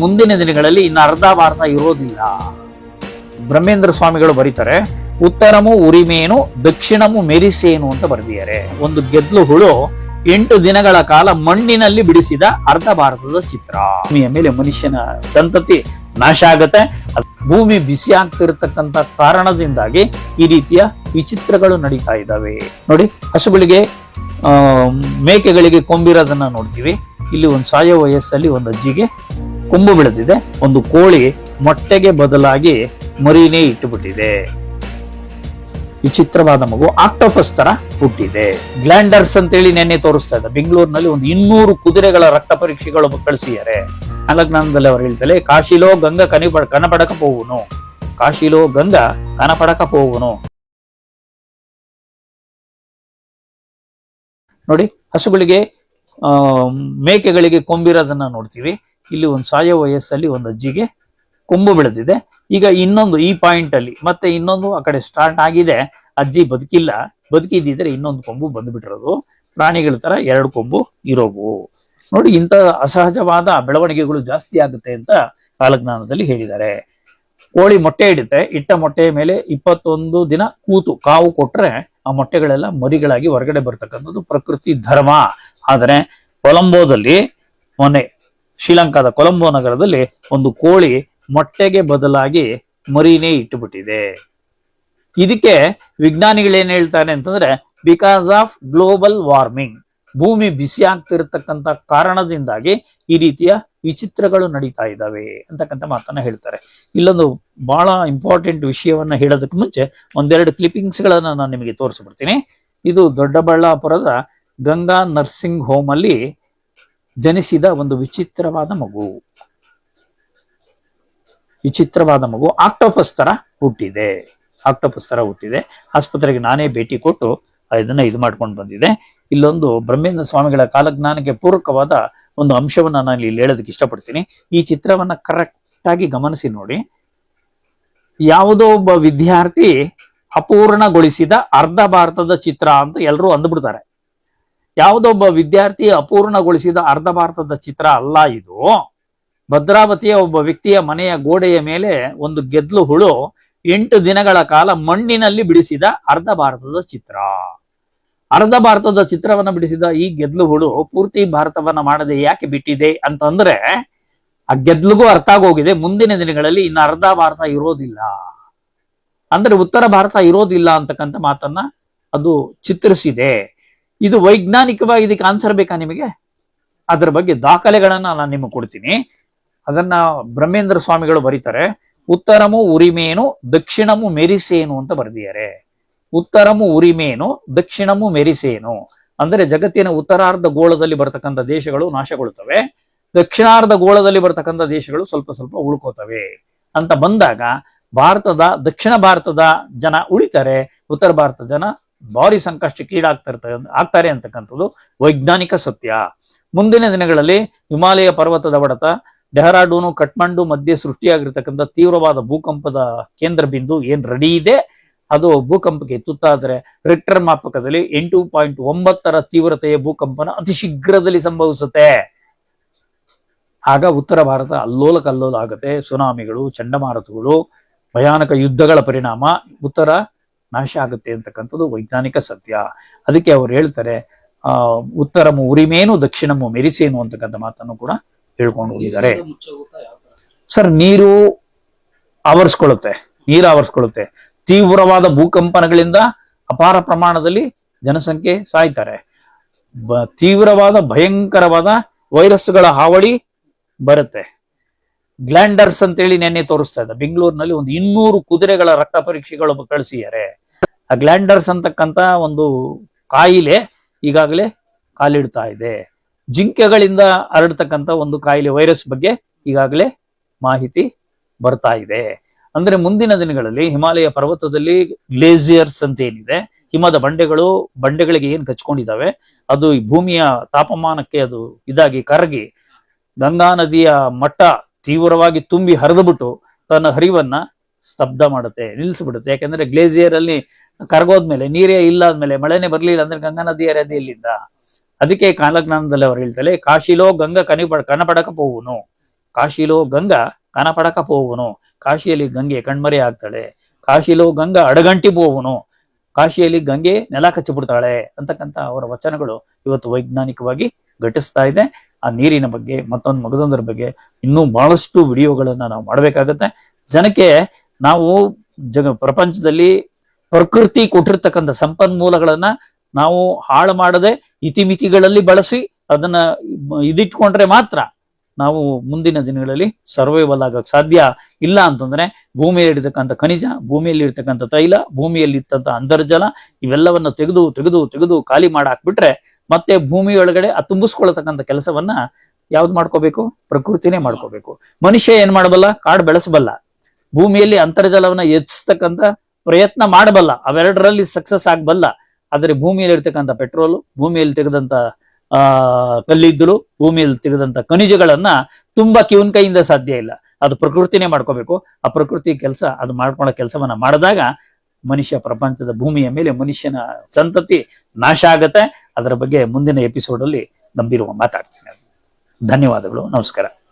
ಮುಂದಿನ ದಿನಗಳಲ್ಲಿ ಇನ್ನು ಅರ್ಧ ಭಾರತ ಇರೋದಿಲ್ಲ. ಬ್ರಹ್ಮೇಂದ್ರ ಸ್ವಾಮಿಗಳು ಬರೀತಾರೆ, ಉತ್ತರಮು ಉರಿಮೇನು, ದಕ್ಷಿಣಮು ಮೆರಿಸೇನು ಅಂತ ಬರೆದಿದ್ದಾರೆ. ಒಂದು ಗೆದ್ಲು ಹುಳು ಎಂಟು ದಿನಗಳ ಕಾಲ ಮಣ್ಣಿನಲ್ಲಿ ಬಿಡಿಸಿದ ಅರ್ಧ ಭಾರತದ ಚಿತ್ರ. ಭೂಮಿಯ ಮೇಲೆ ಮನುಷ್ಯನ ಸಂತತಿ ನಾಶ ಆಗತ್ತೆ. ಭೂಮಿ ಬಿಸಿ ಆಗ್ತಿರತಕ್ಕಂತ ಕಾರಣದಿಂದಾಗಿ ಈ ರೀತಿಯ ವಿಚಿತ್ರಗಳು ನಡೀತಾ ಇದ್ದಾವೆ. ನೋಡಿ, ಹಸುಗಳಿಗೆ ಮೇಕೆಗಳಿಗೆ ಕೊಂಬಿರೋದನ್ನ ನೋಡ್ತೀವಿ. ಇಲ್ಲಿ ಒಂದು ಸಾಯ ವಯಸ್ಸಲ್ಲಿ ಒಂದು ಅಜ್ಜಿಗೆ ಕೊಂಬು ಬೆಳೆದಿದೆ ಒಂದು ಕೋಳಿ ಮೊಟ್ಟೆಗೆ ಬದಲಾಗಿ ಮರಿನೇ ಇಟ್ಟುಬಿಟ್ಟಿದೆ. ವಿಚಿತ್ರವಾದ ಮಗು ಆಕ್ಟೋಪಸ್ ತರ ಹುಟ್ಟಿದೆ. ಗ್ಲ್ಯಾಂಡರ್ಸ್ ಅಂತೇಳಿ ನೆನ್ನೆ ತೋರಿಸ್ತಾ ಇದ್ದ ಬೆಂಗಳೂರಿನಲ್ಲಿ ಒಂದು ಇನ್ನೂರು ಕುದುರೆಗಳ ರಕ್ತ ಪರೀಕ್ಷೆಗಳು ಕಳಿಸಿದ್ದಾರೆ. ಅಲಗ್ನಾನದಲ್ಲಿ ಅವರು ಹೇಳ್ತಾರೆ, ಕಾಶಿಲೋ ಗಂಗ ಕನಿ ಕನಪಡಕ ಪೋವುನು. ಕಾಶಿಲೋ ಗಂಗ ಕನಪಡಕ ಪೋವುನು. ನೋಡಿ, ಹಸುಗಳಿಗೆ ಮೇಕೆಗಳಿಗೆ ಕೊಂಬಿರೋದನ್ನ ನೋಡ್ತೀವಿ. ಇಲ್ಲಿ ಒಂದು ಸಾಯೋ ವಯಸ್ಸಲ್ಲಿ ಒಂದು ಅಜ್ಜಿಗೆ ಕೊಂಬು ಬೆಳೆದಿದೆ. ಈಗ ಇನ್ನೊಂದು ಈ ಪಾಯಿಂಟ್ ಅಲ್ಲಿ ಮತ್ತೆ ಇನ್ನೊಂದು ಆ ಕಡೆ ಸ್ಟಾರ್ಟ್ ಆಗಿದೆ. ಅಜ್ಜಿ ಬದುಕಿಲ್ಲ. ಬದುಕಿದ್ದಿದ್ರೆ ಇನ್ನೊಂದು ಕೊಂಬು ಬಂದ್ಬಿಟ್ಟಿರೋದು. ಪ್ರಾಣಿಗಳ ತರ ಎರಡು ಕೊಂಬು ಇರೋವು. ನೋಡಿ, ಇಂಥ ಅಸಹಜವಾದ ಬೆಳವಣಿಗೆಗಳು ಜಾಸ್ತಿ ಆಗುತ್ತೆ ಅಂತ ಕಾಲಜ್ಞಾನದಲ್ಲಿ ಹೇಳಿದ್ದಾರೆ. ಕೋಳಿ ಮೊಟ್ಟೆ ಇಡುತ್ತೆ. ಇಟ್ಟ ಮೊಟ್ಟೆಯ ಮೇಲೆ ಇಪ್ಪತ್ತೊಂದು ದಿನ ಕೂತು ಕಾವು ಕೊಟ್ರೆ ಆ ಮೊಟ್ಟೆಗಳೆಲ್ಲ ಮರಿಗಳಾಗಿ ಹೊರಗಡೆ ಬರ್ತಕ್ಕಂಥದ್ದು ಪ್ರಕೃತಿ ಧರ್ಮ. ಆದರೆ ಕೊಲಂಬೋದಲ್ಲಿ ಮೊನ್ನೆ ಶ್ರೀಲಂಕಾದ ಕೊಲಂಬೋ ನಗರದಲ್ಲಿ ಒಂದು ಕೋಳಿ ಮೊಟ್ಟೆಗೆ ಬದಲಾಗಿ ಮರಿನೇ ಇಟ್ಟುಬಿಟ್ಟಿದೆ. ಇದಕ್ಕೆ ವಿಜ್ಞಾನಿಗಳು ಏನ್ ಹೇಳ್ತಾರೆ ಅಂತಂದ್ರೆ ಬಿಕಾಸ್ ಆಫ್ ಗ್ಲೋಬಲ್ ವಾರ್ಮಿಂಗ್ ಭೂಮಿ ಬಿಸಿ ಆಗ್ತಿರತಕ್ಕಂತ ಕಾರಣದಿಂದಾಗಿ ಈ ರೀತಿಯ ವಿಚಿತ್ರಗಳು ನಡೀತಾ ಇದ್ದಾವೆ ಅಂತಕ್ಕಂಥ ಮಾತನ್ನ ಹೇಳ್ತಾರೆ. ಇಲ್ಲೊಂದು ಬಹಳ ಇಂಪಾರ್ಟೆಂಟ್ ವಿಷಯವನ್ನ ಹೇಳೋದಕ್ಕೆ ಮುಂಚೆ ಒಂದೆರಡು ಕ್ಲಿಪ್ಪಿಂಗ್ಸ್ ಗಳನ್ನ ನಾನು ನಿಮಗೆ ತೋರಿಸ್ಬಿಡ್ತೀನಿ. ಇದು ದೊಡ್ಡಬಳ್ಳಾಪುರದ ಗಂಗಾ ನರ್ಸಿಂಗ್ ಹೋಮ್ ಅಲ್ಲಿ ಜನಿಸಿದ ಒಂದು ವಿಚಿತ್ರವಾದ ಮಗು. ವಿಚಿತ್ರವಾದ ಮಗು ಆಕ್ಟೋಪಸ್ ತರ ಹುಟ್ಟಿದೆ. ಆಕ್ಟೋಪಸ್ ತರ ಹುಟ್ಟಿದೆ. ಆಸ್ಪತ್ರೆಗೆ ನಾನೇ ಭೇಟಿ ಕೊಟ್ಟು ಇದನ್ನ ಇದು ಮಾಡ್ಕೊಂಡು ಬಂದಿದೆ. ಇಲ್ಲೊಂದು ಬ್ರಹ್ಮೇಂದ್ರ ಸ್ವಾಮಿಗಳ ಕಾಲಜ್ಞಾನಕ್ಕೆ ಪೂರಕವಾದ ಒಂದು ಅಂಶವನ್ನ ನಾನು ಇಲ್ಲಿ ಹೇಳೋದಕ್ಕೆ ಇಷ್ಟಪಡ್ತೀನಿ. ಈ ಚಿತ್ರವನ್ನ ಕರೆಕ್ಟ್ ಆಗಿ ಗಮನಿಸಿ ನೋಡಿ. ಯಾವುದೋ ಒಬ್ಬ ವಿದ್ಯಾರ್ಥಿ ಅಪೂರ್ಣಗೊಳಿಸಿದ ಅರ್ಧ ಭಾರತದ ಚಿತ್ರ ಅಂತ ಎಲ್ಲರೂ ಅಂದ್ಬಿಡ್ತಾರೆ. ಯಾವುದೋ ಒಬ್ಬ ವಿದ್ಯಾರ್ಥಿ ಅಪೂರ್ಣಗೊಳಿಸಿದ ಅರ್ಧ ಭಾರತದ ಚಿತ್ರ ಅಲ್ಲ ಇದು. ಭದ್ರಾವತಿಯ ಒಬ್ಬ ವ್ಯಕ್ತಿಯ ಮನೆಯ ಗೋಡೆಯ ಮೇಲೆ ಒಂದು ಗೆದ್ಲು ಹುಳು ಎಂಟು ದಿನಗಳ ಕಾಲ ಮಣ್ಣಿನಲ್ಲಿ ಬಿಡಿಸಿದ ಅರ್ಧ ಭಾರತದ ಚಿತ್ರ. ಅರ್ಧ ಭಾರತದ ಚಿತ್ರವನ್ನ ಬಿಡಿಸಿದ ಈ ಗೆದ್ಲು ಹುಳು ಪೂರ್ತಿ ಭಾರತವನ್ನ ಮಾಡದೆ ಯಾಕೆ ಬಿಟ್ಟಿದೆ ಅಂತಂದ್ರೆ ಆ ಗೆದ್ಲುಗೂ ಅರ್ಥ ಆಗೋಗಿದೆ. ಮುಂದಿನ ದಿನಗಳಲ್ಲಿ ಇನ್ನು ಅರ್ಧ ಭಾರತ ಇರೋದಿಲ್ಲ. ಅಂದ್ರೆ ಉತ್ತರ ಭಾರತ ಇರೋದಿಲ್ಲ ಅಂತಕ್ಕಂಥ ಮಾತನ್ನ ಅದು ಚಿತ್ರಿಸಿದೆ. ಇದು ವೈಜ್ಞಾನಿಕವಾಗಿ ಇದಕ್ಕೆ ಆನ್ಸರ್ ಬೇಕಾ ನಿಮಗೆ? ಅದರ ಬಗ್ಗೆ ದಾಖಲೆಗಳನ್ನ ನಾನು ನಿಮಗೆ ಕೊಡ್ತೀನಿ. ಅದನ್ನ ಬ್ರಹ್ಮೇಂದ್ರ ಸ್ವಾಮಿಗಳು ಬರೀತಾರೆ. ಉತ್ತರಮು ಉರಿಮೇನು, ದಕ್ಷಿಣಮು ಮೆರಿಸೇನು ಅಂತ ಬರೆದಿದ್ದಾರೆ. ಉತ್ತರಮು ಉರಿಮೇನು, ದಕ್ಷಿಣಮು ಮೆರಿಸೇನು. ಅಂದರೆ ಜಗತ್ತಿನ ಉತ್ತರಾರ್ಧ ಗೋಳದಲ್ಲಿ ಬರ್ತಕ್ಕಂಥ ದೇಶಗಳು ನಾಶಗೊಳ್ಳುತ್ತವೆ ದಕ್ಷಿಣಾರ್ಧ ಗೋಳದಲ್ಲಿ ಬರ್ತಕ್ಕಂಥ ದೇಶಗಳು ಸ್ವಲ್ಪ ಸ್ವಲ್ಪ ಉಳ್ಕೋತವೆ ಅಂತ ಬಂದಾಗ ಭಾರತದ, ದಕ್ಷಿಣ ಭಾರತದ ಜನ ಉಳಿತಾರೆ. ಉತ್ತರ ಭಾರತದ ಜನ ಭಾರಿ ಸಂಕಷ್ಟಕ್ಕೆ ಈಡಾಗ್ತಾ ಆಗ್ತಾರೆ ಅಂತಕ್ಕಂಥದ್ದು ವೈಜ್ಞಾನಿಕ ಸತ್ಯ. ಮುಂದಿನ ದಿನಗಳಲ್ಲಿ ಹಿಮಾಲಯ ಪರ್ವತದ ಒಡೆತ ಡೆಹರಾಡೂನು, ಕಠ್ಮಂಡು ಮಧ್ಯೆ ಸೃಷ್ಟಿಯಾಗಿರ್ತಕ್ಕಂಥ ತೀವ್ರವಾದ ಭೂಕಂಪದ ಕೇಂದ್ರ ಬಿಂದು ಏನ್ ರೆಡಿ ಇದೆ? ಅದು ಭೂಕಂಪಕ್ಕೆ ತುತ್ತಾದರೆ ರಿಕ್ಟರ್ ಮಾಪಕದಲ್ಲಿ ಎಂಟು ಪಾಯಿಂಟ್ ಒಂಬತ್ತರ ತೀವ್ರತೆಯ ಭೂಕಂಪನ ಅತಿ ಶೀಘ್ರದಲ್ಲಿ ಸಂಭವಿಸುತ್ತೆ. ಆಗ ಉತ್ತರ ಭಾರತ ಅಲ್ಲೋಲ ಕಲ್ಲೋಲ ಆಗುತ್ತೆ ಸುನಾಮಿಗಳು, ಚಂಡಮಾರುತಗಳು, ಭಯಾನಕ ಯುದ್ಧಗಳ ಪರಿಣಾಮ, ಉತ್ತರ ನಾಶ ಆಗುತ್ತೆ ಅಂತಕ್ಕಂಥದ್ದು ವೈಜ್ಞಾನಿಕ ಸತ್ಯ. ಅದಕ್ಕೆ ಅವ್ರು ಹೇಳ್ತಾರೆ ಆ ಉತ್ತರಮು ಉರಿಮೇನು ದಕ್ಷಿಣಮು ಮೆರಿಸೇನು ಅಂತಕ್ಕಂಥ ಮಾತನ್ನು ಕೂಡ ಹೇಳ್ಕೊಂಡು ಹೋಗಿದ್ದಾರೆ. ಸರ್ ನೀರು ಆವರಿಸ್ಕೊಳ್ಳುತ್ತೆ ನೀರು ಆವರಿಸ್ಕೊಳ್ಳುತ್ತೆ. ತೀವ್ರವಾದ ಭೂಕಂಪನಗಳಿಂದ ಅಪಾರ ಪ್ರಮಾಣದಲ್ಲಿ ಜನಸಂಖ್ಯೆ ಸಾಯ್ತಾರೆ. ತೀವ್ರವಾದ ಭಯಂಕರವಾದ ವೈರಸ್ಗಳ ಹಾವಳಿ ಬರುತ್ತೆ. ಗ್ಲ್ಯಾಂಡರ್ಸ್ ಅಂತೇಳಿ ನೆನ್ನೆ ತೋರಿಸ್ತಾ ಇದ್ದ. ಬೆಂಗಳೂರಿನಲ್ಲಿ ಒಂದು ಇನ್ನೂರು ಕುದುರೆಗಳ ರಕ್ತ ಪರೀಕ್ಷೆಗಳು ಕಳಿಸಿದ್ದಾರೆ. ಆ ಗ್ಲ್ಯಾಂಡರ್ಸ್ ಅಂತಕ್ಕಂಥ ಒಂದು ಕಾಯಿಲೆ ಈಗಾಗಲೇ ಕಾಲಿಡ್ತಾ ಇದೆ. ಜಿಂಕೆಗಳಿಂದ ಹರಡ್ತಕ್ಕಂಥ ಒಂದು ಕಾಯಿಲೆ ವೈರಸ್ ಬಗ್ಗೆ ಈಗಾಗಲೇ ಮಾಹಿತಿ ಬರ್ತಾ ಇದೆ. ಅಂದ್ರೆ ಮುಂದಿನ ದಿನಗಳಲ್ಲಿ ಹಿಮಾಲಯ ಪರ್ವತದಲ್ಲಿ ಗ್ಲೇಸಿಯರ್ಸ್ ಅಂತ ಏನಿದೆ, ಹಿಮದ ಬಂಡೆಗಳು, ಬಂಡೆಗಳಿಗೆ ಏನ್ ಕಚ್ಕೊಂಡಿದ್ದಾವೆ, ಅದು ಭೂಮಿಯ ತಾಪಮಾನಕ್ಕೆ ಅದು ಇದಾಗಿ ಕರಗಿ ಗಂಗಾ ನದಿಯ ಮಟ್ಟ ತೀವ್ರವಾಗಿ ತುಂಬಿ ಹರಿದುಬಿಟ್ಟು ತನ್ನ ಹರಿವನ್ನ ಸ್ತಬ್ಧ ಮಾಡುತ್ತೆ ನಿಲ್ಲಿಸ್ಬಿಡುತ್ತೆ ಯಾಕಂದ್ರೆ ಗ್ಲೇಸಿಯರ್ ಅಲ್ಲಿ ಕರಗೋದ್ಮೇಲೆ, ನೀರೇ ಇಲ್ಲ ಆದ್ಮೇಲೆ ಮಳೆನೇ ಬರ್ಲಿಲ್ಲ ಅಂದ್ರೆ ಗಂಗಾ ನದಿಯ ಹರಿಯೋದು ಎಲ್ಲಿಂದ ಅದಕ್ಕೆ ಕಾಲಜ್ಞಾನದಲ್ಲಿ ಅವ್ರು ಹೇಳ್ತಾರೆ, ಕಾಶಿಲೋ ಗಂಗಾ ಕನಿ ಕನಪಡಕ ಪೋವನು. ಕಾಶಿಲೋ ಗಂಗಾ ಕನಪಡಕ ಪೋವನು. ಕಾಶಿಯಲ್ಲಿ ಗಂಗೆ ಕಣ್ಮರೆ ಆಗ್ತಾಳೆ. ಕಾಶಿಲೋ ಗಂಗಾ ಅಡಗಂಟಿ ಪೋವನು. ಕಾಶಿಯಲ್ಲಿ ಗಂಗೆ ನೆಲ ಕಚ್ಚಿಬಿಡ್ತಾಳೆ ಅಂತಕ್ಕಂಥ ಅವರ ವಚನಗಳು ಇವತ್ತು ವೈಜ್ಞಾನಿಕವಾಗಿ ಘಟಿಸ್ತಾ ಇದೆ. ಆ ನೀರಿನ ಬಗ್ಗೆ, ಮತ್ತೊಂದು ಮಗದೊಂದರ ಬಗ್ಗೆ ಇನ್ನೂ ಬಹಳಷ್ಟು ವಿಡಿಯೋಗಳನ್ನ ನಾವು ಮಾಡಬೇಕಾಗತ್ತೆ. ಜನಕ್ಕೆ ನಾವು ಜಗ ಪ್ರಪಂಚದಲ್ಲಿ ಪ್ರಕೃತಿ ಕೊಟ್ಟಿರ್ತಕ್ಕಂಥ ಸಂಪನ್ಮೂಲಗಳನ್ನ ನಾವು ಹಾಳು ಮಾಡದೆ ಇತಿಮಿತಿಗಳಲ್ಲಿ ಬಳಸಿ ಅದನ್ನ ಇದಿಟ್ಕೊಂಡ್ರೆ ಮಾತ್ರ ನಾವು ಮುಂದಿನ ದಿನಗಳಲ್ಲಿ ಸರ್ವೈವಲ್ ಆಗಕ್ ಸಾಧ್ಯ ಇಲ್ಲ ಅಂತಂದ್ರೆ ಭೂಮಿಯಲ್ಲಿ ಇರ್ತಕ್ಕಂಥ ಖನಿಜ, ಭೂಮಿಯಲ್ಲಿ ಇರ್ತಕ್ಕಂಥ ತೈಲ, ಭೂಮಿಯಲ್ಲಿ ಇತ್ತಂತ ಅಂತರ್ಜಲ ಇವೆಲ್ಲವನ್ನ ತೆಗೆದು ತೆಗೆದು ತೆಗೆದು ಖಾಲಿ ಮಾಡಾಕ್ಬಿಟ್ರೆ ಮತ್ತೆ ಭೂಮಿಯೊಳಗಡೆ ಆ ತುಂಬಿಸ್ಕೊಳ್ತಕ್ಕಂಥ ಕೆಲಸವನ್ನ ಯಾವ್ದು ಮಾಡ್ಕೋಬೇಕು? ಪ್ರಕೃತಿನೇ ಮಾಡ್ಕೋಬೇಕು. ಮನುಷ್ಯ ಏನ್ ಮಾಡಬಲ್ಲ? ಕಾಡು ಬೆಳೆಸಬಲ್ಲ. ಭೂಮಿಯಲ್ಲಿ ಅಂತರ್ಜಲವನ್ನ ಹೆಚ್ಚಿಸ್ತಕ್ಕಂಥ ಪ್ರಯತ್ನ ಮಾಡಬಲ್ಲ, ಅವೆರಡರಲ್ಲಿ ಸಕ್ಸಸ್ ಆಗಬಲ್ಲ. ಆದರೆ ಭೂಮಿಯಲ್ಲಿ ಇರ್ತಕ್ಕಂಥ ಪೆಟ್ರೋಲು ಭೂಮಿಯಲ್ಲಿ ತೆಗೆದಂತ ಆ, ಕಲ್ಲಿದ್ದಲು, ಭೂಮಿಯಲ್ಲಿ ತೆಗೆದಂತ ಖನಿಜಗಳನ್ನ ತುಂಬಾ ಕಿವನ್ ಕೈಯಿಂದ ಸಾಧ್ಯ ಇಲ್ಲ. ಅದು ಪ್ರಕೃತಿನೇ ಮಾಡ್ಕೋಬೇಕು. ಆ ಪ್ರಕೃತಿ ಕೆಲಸ, ಅದು ಮಾಡ್ಕೊಳ್ಳೋ ಕೆಲಸವನ್ನ ಮಾಡಿದಾಗ ಮನುಷ್ಯ ಪ್ರಪಂಚದ ಭೂಮಿಯ ಮೇಲೆ ಮನುಷ್ಯನ ಸಂತತಿ ನಾಶ ಆಗತ್ತೆ. ಅದರ ಬಗ್ಗೆ ಮುಂದಿನ ಎಪಿಸೋಡ್ ಅಲ್ಲಿ ಗಂಭೀರವಾಗಿ ಮಾತಾಡ್ತೀನಿ. ಧನ್ಯವಾದಗಳು. ನಮಸ್ಕಾರ.